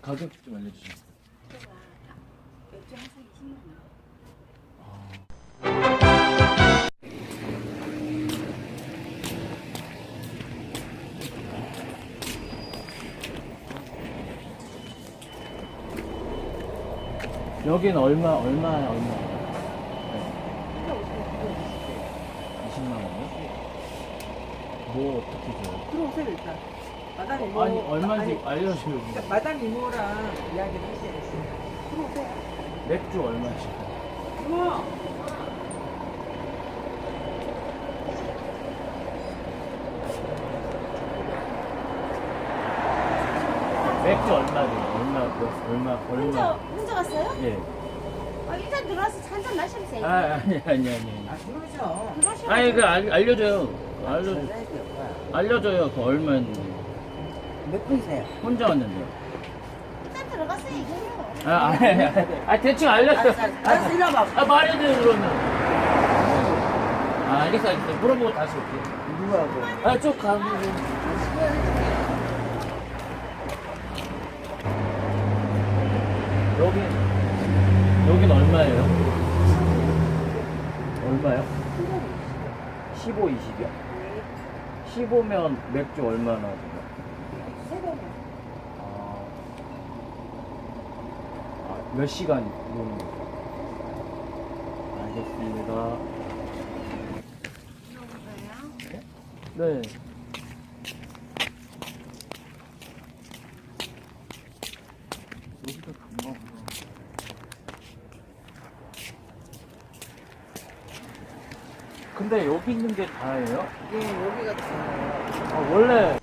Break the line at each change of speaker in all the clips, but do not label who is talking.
가격 좀 알려주세요.
맥주 항상 20만 원.
여기는 얼마, 얼마, 얼마? 네. 20만 원이요? 뭐 어떻게 줘요?
들어오세요 일단. 마담 이모.
아니, 얼마인지 알려줘요.
그러니까 마담 이모랑 이야기를 하셔야 됐어요. 들어오세요.
맥주 얼마씩?
이모.
맥주 얼마래요? 얼마, 몇- 얼마,
혼자
얼마?
혼자 갔어요?
예.
아, 일단 들어와서 한잔 마시면서
아, 아니, 아니, 아니.
아 그러죠.
들어오시면
아니, 그, 알, 알려줘요. 알려,
전화해요.
알려줘요. 그 얼마인지.
몇 분이세요?
혼자 왔는데요.
일단 들어가서 얘기해요.
아, 아니, 아니, 아니. 아, 대충 알렸어요.
알았어 일로 와봐.
아, 말해줘요, 그러면. 아, 알겠어, 알겠어. 물어보고 다시 올게요.
누구하고?
아, 쭉 가고. 여기, 여긴 얼마예요? 얼마요? 15, 20이요? 15면 맥주 얼마나 돼요? 아, 아, 몇 시간 노는 거죠? 알겠습니다. 네. 여기가 금방 보여. 근데 여기 있는 게 다예요?
예 여기가 다.
아, 원래.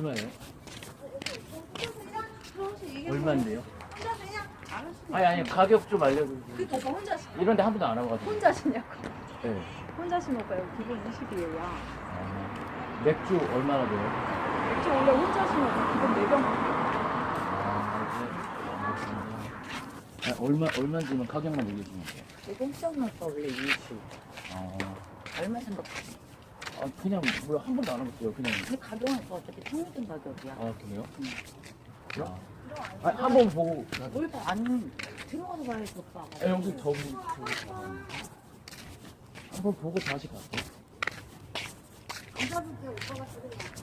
얼마예요? 얼마인데요? 아니 아니 가격 좀 알려주세요.
그니까 오빠 혼자
이런 데 한 번도 안 와가지고.
혼자 시냐고
네.
혼자시면 오빠 여기 기본 20이에요
아, 맥주 얼마나 돼요?
맥주 원래 혼자시면 기본 4병
아, 네. 아, 얼마 얼마인지만 가격만 얘기해 주면 돼요.
공짜는 또 원래 20.
아,
얼마 생각해?
아 그냥 뭐야 한 번도 안 해봤어요. 그냥.
그 가격은 또 어차피 평균 가격이야.
아 그래요? 아, 아, 한 번 보고.
뭘 봐? 아니 들어가서 봐야지 오빠.
아, 여기 더 보고. 한번 보고 다시 갈게요.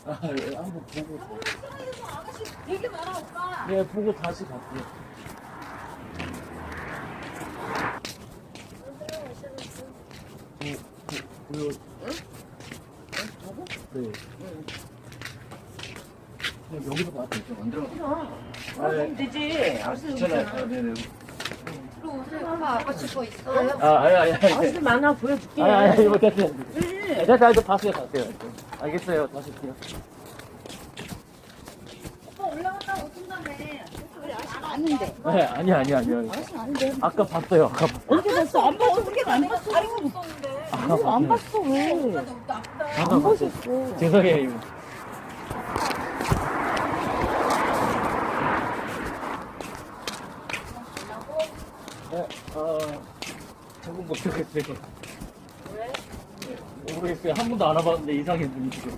아, 예, 한번 보고.
되게 많아, 오빠.
예, 보고 다시 갈게요. 그, 그, 그? 네. 여기서 봐도 되죠? 안 들어가.
그럼.
아, 네.
되지.
아, 괜찮아요. 아, 네네.
들어오세요. 오빠 아빠 찍고 있어요.
아, 아니, 아니, 아니.
아직 많아 보여줄게.
아니, 아니, 이거 됐어요.
왜?
됐다, 이거 봤어요, 봤어요. 알겠어요, 다시 할게요.
오빠 올라갔다. 우리 아직 아는데.
네, 아니, 아니, 아니, 아니.
돼.
아까 봤어요, 아까 봤어요.
언제 봤어? 안 봤어. 안 봤어?
아까
안
봤어요.
봤어 왜? 안. 보셨어.
죄송해요, 이거. 네, 어, 적응 못하겠어요. 왜? 모르겠어요. 한 번도 안 와봤는데 이상해 분이 지금.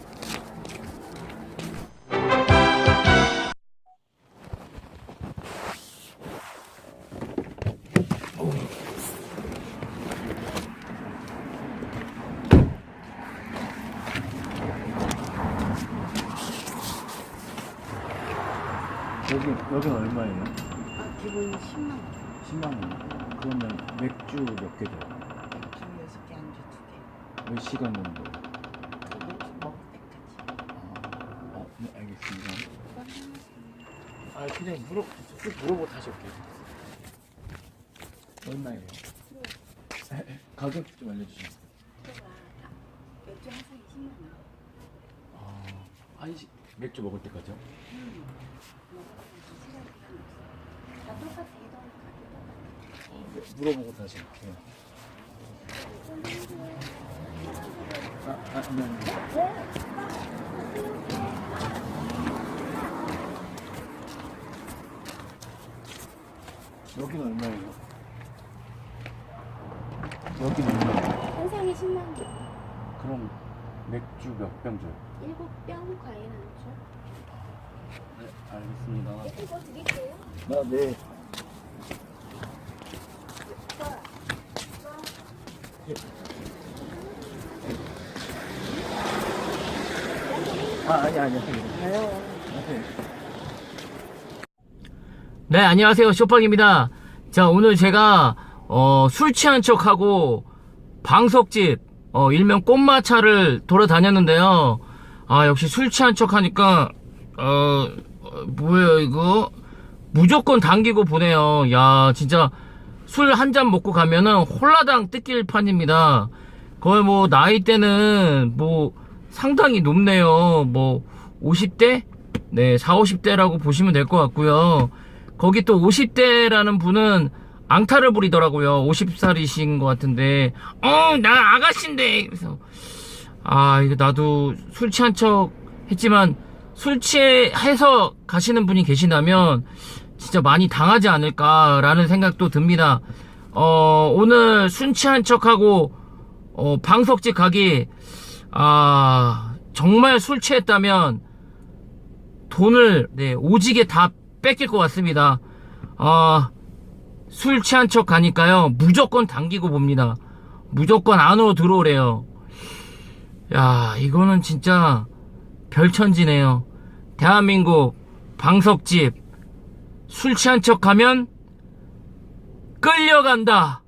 여기, 여긴 얼마예요?
아, 기본 10만 원.
10만 원. 그러면 맥주 몇개 줘요?
맥주 6개, 안주 2개.
몇 시간 정도?
그 맥주 먹을 때까지.
아, 네, 알겠습니다. 아, 그냥 물어, 쭉 물어보고 다시 올게요. 얼마예요? 가격 좀 알려주세요.
맥주 항상 20만 원.
아, 한 시, 맥주 먹을 때까지요?
다
물어보고 다시. 예. 아, 아, 아, 아니.
여기는 얼마예요? 여기는 얼마예요?
현상이 10만 개.
그럼 맥주 몇 병 줘요?
7병 과일 안주.
네, 알겠습니다.
이거 드릴게요.
나 네. 아, 아니, 아니, 아니. 네, 안녕하세요. 쇼팡입니다. 자, 오늘 제가, 어, 술 취한 척하고, 방석집, 어, 일명 꽃마차를 돌아다녔는데요. 아, 역시 술 취한 척 하니까, 어, 어, 뭐예요, 이거? 무조건 당기고 보내요. 야, 진짜, 술 한 잔 먹고 가면은 홀라당 뜯길 판입니다. 거의 뭐, 나이대는 뭐, 상당히 높네요. 뭐, 50대? 네, 4, 50대라고 보시면 될 것 같고요. 거기 또 50대라는 분은 앙탈을 부리더라고요. 50살이신 것 같은데, 어, 나 아가씨인데! 그래서, 아, 이거 나도 술 취한 척 했지만, 술 취해서 가시는 분이 계신다면, 진짜 많이 당하지 않을까라는 생각도 듭니다. 어, 오늘 술 취한 척하고, 어, 방석집 가기, 아, 정말 술 취했다면, 돈을, 네, 오지게 다 뺏길 것 같습니다. 아, 술 취한 척 가니까요, 무조건 당기고 봅니다. 무조건 안으로 들어오래요. 야, 이거는 진짜 별천지네요. 대한민국 방석집 술 취한 척 하면 끌려간다.